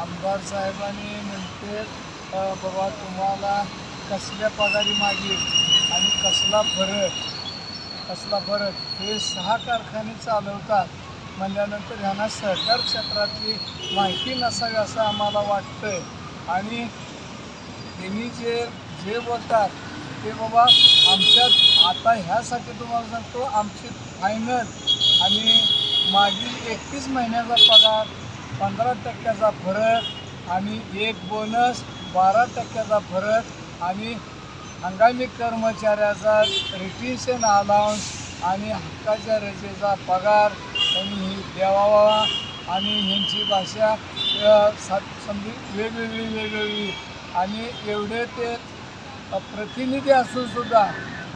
आमदार साहेबांनी म्हणते बाबा तुम्हाला कसल्या पगारी मागेल आणि कसला फरक कसला फरक हे सहा कारखाने चालवतात. म्हणल्यानंतर ह्यांना सहकार क्षेत्रातली माहिती नसावी असं आम्हाला वाटतं आणि त्यांनी जे जे बोलतात ते बाबा आमच्यात आता ह्यासाठी तुम्हाला सांगतो आमची फायनल आणि मागील एकतीस महिन्याचा पगार पंधरा टक्क्याचा फरक आणि एक बोनस बारा टक्क्याचा फरक आणि हंगामी कर्मचाऱ्याचा रिटेन्शन अलाउन्स आणि हक्काच्या रजेचा पगार त्यांनी ही द्यावा आणि ह्यांची भाषा अ, सा- वेगवेगळी वेगवेगळी. आणि एवढे ते प्रतिनिधी असून सुद्धा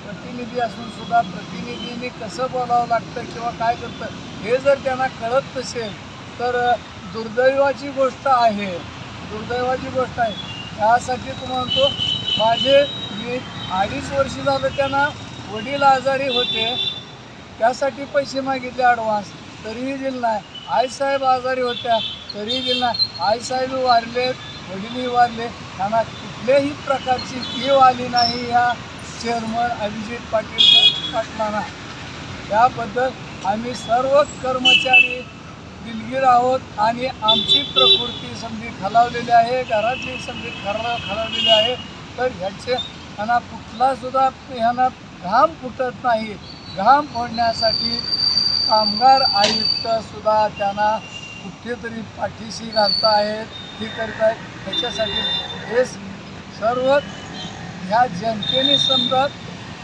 प्रतिनिधी असून सुद्धा प्रतिनिधींनी कसं बोलावं लागतं किंवा काय करतं हे जर त्यांना कळत नसेल तर दुर्दैवाची गोष्ट आहे. दुर्दैवाची गोष्ट आहे. त्यासाठी तुम्हाला म्हणतो माझे मी अडीच वर्ष झालं त्यांना वडील आजारी होते. त्यासाठी पैसे मागितले ॲडव्हान्स तरीही दिलं नाही. आईसाहेब आजारी होत्या तरीही दिलं नाही. आईसाहेब वारलेत वडीलही वारले. त्यांना कुठल्याही प्रकारची कीव आली नाही ह्या चेअरमन अभिजित पाटील पाटलांना. त्याबद्दल आम्ही सर्व कर्मचारी दिलगीर आहोत आणि आमची प्रकृती समजी खालावलेली आहे घरातली समजी खरा खालावलेली आहे. तर ह्याचे ह्यांना कुठलासुद्धा ह्यांना घाम फुटत नाही. घाम फोडण्यासाठी कामगार आयुक्तसुद्धा त्यांना कुठेतरी पाठीशी घालत आहेत. हे करत आहेत ह्याच्यासाठी हे सर्व ह्या जनतेने समजा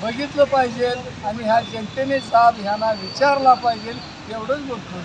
बघितलं पाहिजे आणि ह्या जनतेने जाब ह्यांना विचारला पाहिजे. एवढंच बोलतो